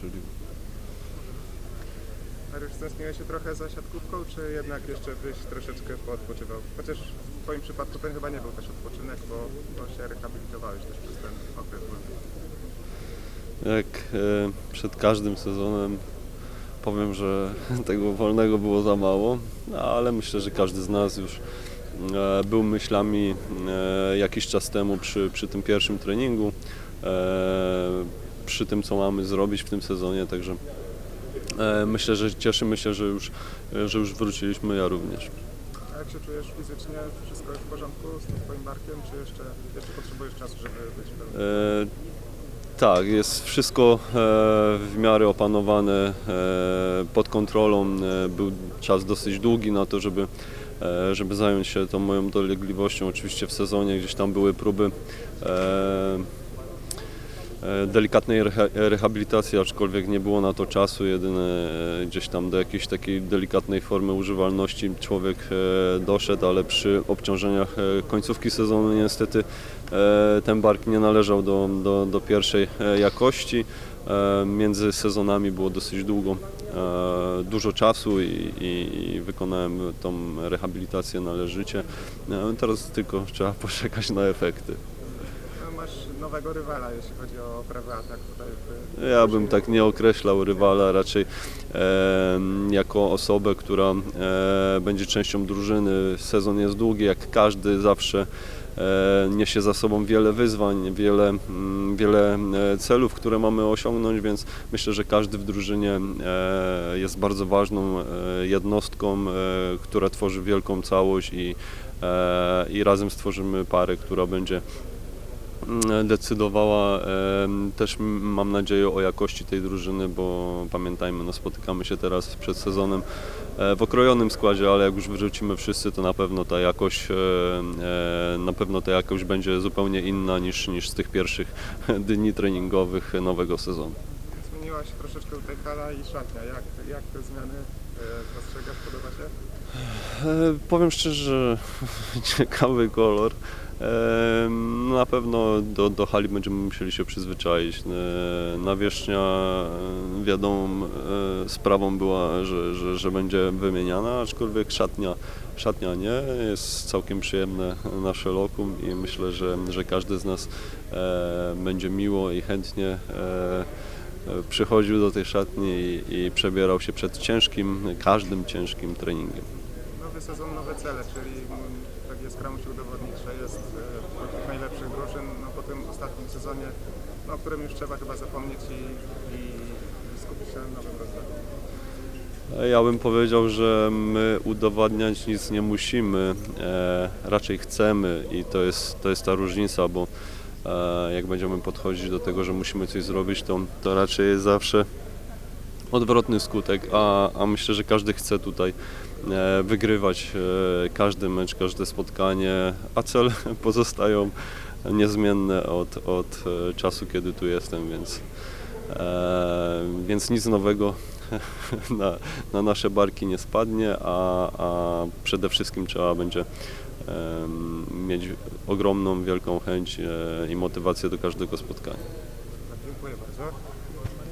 strzelił. Mariusz, stęskniłeś się trochę za siatkówką, czy jednak jeszcze byś troszeczkę poodpoczywał? Chociaż w Twoim przypadku ten chyba nie był też odpoczynek, bo, bo się rehabilitowałeś też przez ten okres. Jak e, przed każdym sezonem powiem, że tego wolnego było za mało, ale myślę, że każdy z nas już e, był myślami e, jakiś czas temu przy, przy tym pierwszym treningu, e, przy tym co mamy zrobić w tym sezonie, także e, myślę, że cieszymy się, że już, że już wróciliśmy, ja również. A jak się czujesz fizycznie? Wszystko jest w porządku z tym Twoim barkiem, czy jeszcze, jeszcze potrzebujesz czasu, żeby być pełny? E, tak, jest wszystko e, w miarę opanowane, e, pod kontrolą. E, był czas dosyć długi na to, żeby, e, żeby zająć się tą moją dolegliwością. Oczywiście w sezonie gdzieś tam były próby e, e, delikatnej reha- rehabilitacji, aczkolwiek nie było na to czasu. Jedyne e, gdzieś tam do jakiejś takiej delikatnej formy używalności człowiek e, doszedł, ale przy obciążeniach e, końcówki sezonu niestety e, ten bark nie należał do, do, do pierwszej e, jakości. E, Między sezonami było dosyć długo, e, dużo czasu i, i, i wykonałem tą rehabilitację należycie. E, Teraz tylko trzeba poczekać na efekty. Masz nowego rywala, jeśli chodzi o prawy atak tutaj. W, Ja bym tak nie określał rywala, raczej e, jako osobę, która e, będzie częścią drużyny. Sezon jest długi, jak każdy zawsze niesie za sobą wiele wyzwań, wiele, mm, wiele celów, które mamy osiągnąć, więc myślę, że każdy w drużynie jest bardzo ważną e, jednostką, e, która tworzy wielką całość i, e, i razem stworzymy parę, która będzie decydowała em, też mam nadzieję o jakości tej drużyny, bo pamiętajmy, no spotykamy się teraz przed sezonem e, w okrojonym składzie, ale jak już wyrzucimy wszyscy, to na pewno ta jakość e, e, na pewno ta jakość będzie zupełnie inna niż, niż z tych pierwszych dni treningowych nowego sezonu. Zmieniła się troszeczkę tutaj hala i szatnia. Jak, jak te zmiany postrzegasz? Podoba się? Powiem szczerze, ciekawy kolor. E, Na pewno do, do hali będziemy musieli się przyzwyczaić. E, Nawierzchnia e, wiadomą e, sprawą była, że, że, że będzie wymieniana, aczkolwiek szatnia, szatnia nie. Jest całkiem przyjemne nasze lokum i myślę, że, że każdy z nas będzie miło i chętnie przychodził do tej szatni i, i przebierał się przed ciężkim, każdym ciężkim treningiem. Nowy sezon, nowe cele, czyli tak jest musi udowodnić, że jest e, wśród najlepszych drużyn no, po tym ostatnim sezonie, no, o którym już trzeba chyba zapomnieć i, i skupić się na nowym rozwoju. Ja bym powiedział, że my udowadniać nic nie musimy, e, raczej chcemy i to jest, to jest ta różnica, bo e, jak będziemy podchodzić do tego, że musimy coś zrobić, to, to raczej jest zawsze odwrotny skutek, a, a myślę, że każdy chce tutaj e, wygrywać e, każdy mecz, każde spotkanie, a cele pozostają niezmienne od, od e, czasu, kiedy tu jestem, więc, więc nic nowego na, na nasze barki nie spadnie, a, a przede wszystkim trzeba będzie mieć ogromną, wielką chęć i motywację do każdego spotkania. Dziękuję bardzo.